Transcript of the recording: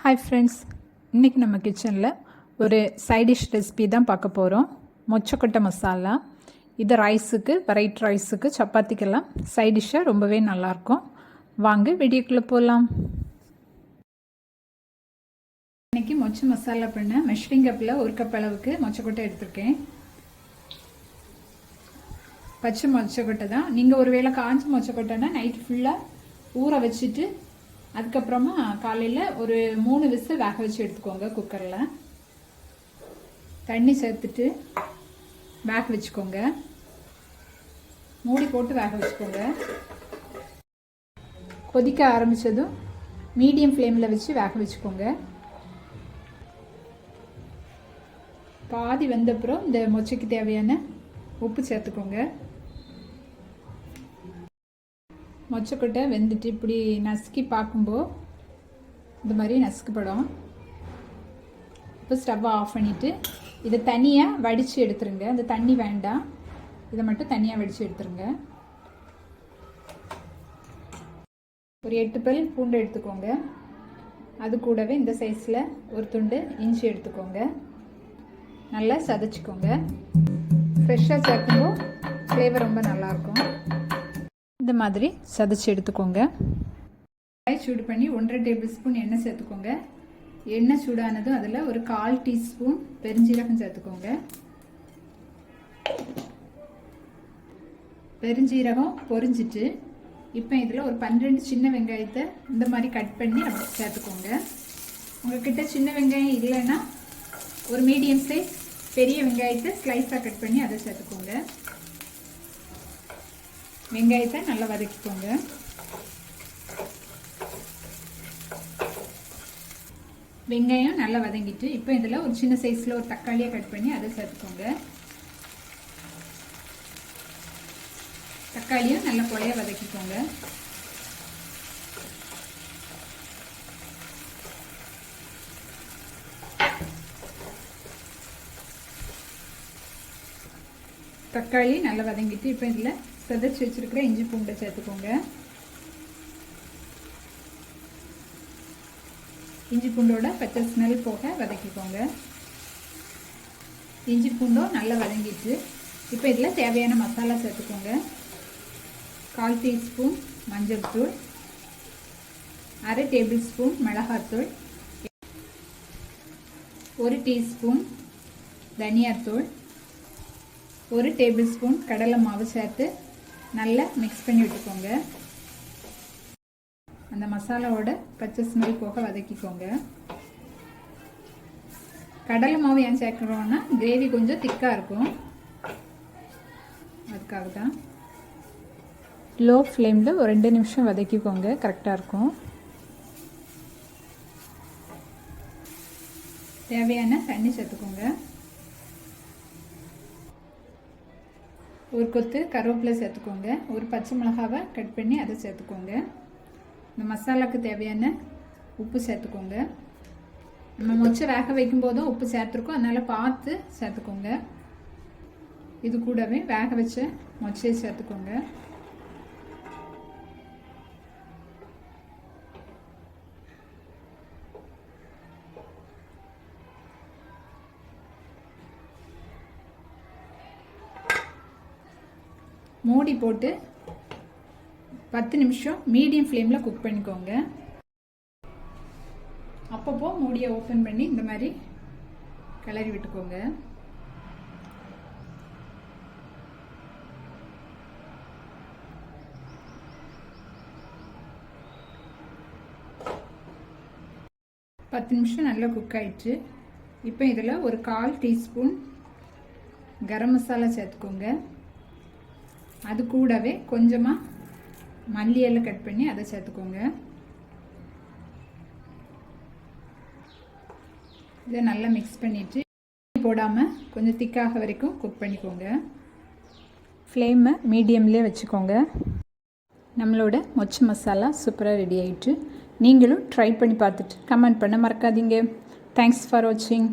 Hi friends இன்றைக்கி நம்ம கிச்சனில் ஒரு சைடிஷ் ரெசிபி தான் பார்க்க போகிறோம் மொச்சக்கொட்டை மசாலா இது ரைஸுக்கு வெரைட் ரைஸுக்கு சப்பாத்திக்கெல்லாம் சைடிஷ்ஷாக ரொம்பவே நல்லாயிருக்கும் வாங்க வீடியோக்குள்ளே போகலாம் இன்றைக்கி மொச்ச மசாலா பண்ண மெஷரிங் கப்பில் ஒரு கப் அளவுக்கு மொச்சக்கொட்டை எடுத்திருக்கேன். பச்சை மொச்சக்கொட்டை தான். நீங்கள் ஒரு வேளை காஞ்ச மொச்சக்கொட்டைன்னா நைட் ஃபுல்லாக ஊற வச்சுட்டு அதுக்கப்புறமா காலையில் ஒரு மூணு விசில் வேக வச்சு எடுத்துக்கோங்க குக்கரில். தண்ணி சேர்த்துட்டு வேக வச்சுக்கோங்க. மூடி போட்டு வேக வச்சுக்கோங்க. கொதிக்க ஆரம்பித்ததும் மீடியம் ஃப்ளேமில் வச்சு வேக வச்சுக்கோங்க. பாதி வந்தப்புறம் இந்த மொச்சைக்கு தேவையான உப்பு சேர்த்துக்கோங்க. மொச்சக்கொட்டை வெந்துட்டு இப்படி நசுக்கி பார்க்கும்போது இந்த மாதிரி நசுக்கப்படும் இப்போ ஸ்டவ்வை ஆஃப் பண்ணிவிட்டு இதை தனியாக வடித்து எடுத்துருங்க. அந்த தண்ணி வேண்டாம். இதை மட்டும் தனியாக வடித்து எடுத்துருங்க. ஒரு எட்டு பல் பூண்டு எடுத்துக்கோங்க. அது கூடவே இந்த சைஸில் ஒரு துண்டு இஞ்சி எடுத்துக்கோங்க. நல்லா சதைச்சிக்கோங்க. ஃப்ரெஷ்ஷாக சேர்க்கும்போது ஃப்ளேவர் ரொம்ப நல்லாயிருக்கும் இந்த மாதிரி சதைச்சி எடுத்துக்கோங்க. கடாய் சூடு பண்ணி ஒன்றரை டேபிள் ஸ்பூன் எண்ணெய் சேர்த்துக்கோங்க. எண்ணெய் சூடானதும் அதில் ஒரு கால் டீஸ்பூன் பெருஞ்சீரகம் சேர்த்துக்கோங்க. பெருஞ்சீரகம் பொரிஞ்சிட்டு இப்போ இதில் ஒரு பன்னிரெண்டு சின்ன வெங்காயத்தை இந்த மாதிரி கட் பண்ணி சேர்த்துக்கோங்க. உங்ககிட்ட சின்ன வெங்காயம் இல்லைன்னா ஒரு மீடியம் சைஸ் பெரிய வெங்காயத்தை ஸ்லைஸாக கட் பண்ணி அதை சேர்த்துக்கோங்க. வெங்காயத்தை நல்லா வதக்கிக்கோங்க. வெங்காயம் நல்லா வதங்கிட்டு இப்போ இதில் ஒரு சின்ன சைஸில் ஒரு தக்காளியை கட் பண்ணி அதை சேர்த்துக்கோங்க. தக்காளியும் நல்லா குழைய வதக்கிக்கோங்க. தக்காளி நல்லா வதங்கிட்டு இப்போ இதில் செதைச்சி வச்சுருக்கிற இஞ்சி பூண்டை சேர்த்துக்கோங்க. இஞ்சி பூண்டோட பச்சை ஸ்மெல் போக வதக்கிக்கோங்க. இஞ்சி பூண்டும் நல்லா வதங்கிட்டு இப்போ இதில் தேவையான மசாலா சேர்த்துக்கோங்க. கால் டீஸ்பூன் மஞ்சள் தூள் அரை டேபிள் ஸ்பூன் மிளகாத்தூள் ஒரு டீஸ்பூன் தனியாத்தூள் ஒரு டேபிள் ஸ்பூன் கடலை மாவு சேர்த்து நல்லா மிக்ஸ் பண்ணி விட்டுக்கோங்க. அந்த மசாலாவோட பச்சை ஸ்மெல் போக வதக்கிக்கோங்க. கடலை மாவு ஏன் சேர்க்குறோன்னா கிரேவி கொஞ்சம் திக்காக இருக்கும். அதுக்காக தான் லோ ஃப்ளேமில் ஒரு ரெண்டு நிமிஷம் வதக்கிக்கோங்க கரெக்டாக இருக்கும். தேவையான தண்ணி சேர்த்துக்கோங்க. ஒரு கொத்து கருவேப்பிலை சேர்த்துக்கோங்க. ஒரு பச்சை மிளகாவை கட் பண்ணி அதை சேர்த்துக்கோங்க. இந்த மசாலாவுக்கு தேவையான உப்பு சேர்த்துக்கோங்க. நம்ம மொச்சை வேக வைக்கும் போதும் உப்பு சேர்த்துருக்கோம். அதனால் பார்த்து சேர்த்துக்கோங்க. இது கூடவே வேக வச்ச மொச்சையை சேர்த்துக்கோங்க. மூடி போட்டு பத்து நிமிஷம் மீடியம் ஃப்ளேமில் குக் பண்ணிக்கோங்க. அப்பப்போ மூடியை ஓப்பன் பண்ணி இந்த மாதிரி கிளறி விட்டுக்கோங்க. பத்து நிமிஷம் நல்லா குக் ஆயிடுச்சு. இப்போ இதில் ஒரு கால் டீஸ்பூன் கரம் மசாலா சேர்த்துக்கோங்க. அது கூடவே கொஞ்சமாக மல்லி எல்லாம் கட் பண்ணி அதை சேர்த்துக்கோங்க. இதை நல்லா மிக்ஸ் பண்ணிவிட்டு போடாமல் கொஞ்சம் திக்காக வரைக்கும் குக் பண்ணிக்கோங்க. ஃப்ளேமை மீடியம்லேயே வச்சுக்கோங்க. நம்மளோட மொச்ச மசாலா சூப்பராக ரெடி ஆகிட்டு நீங்களும் ட்ரை பண்ணி பார்த்துட்டு கமெண்ட் பண்ண மறக்காதீங்க. தேங்க்ஸ் ஃபார் வாட்சிங்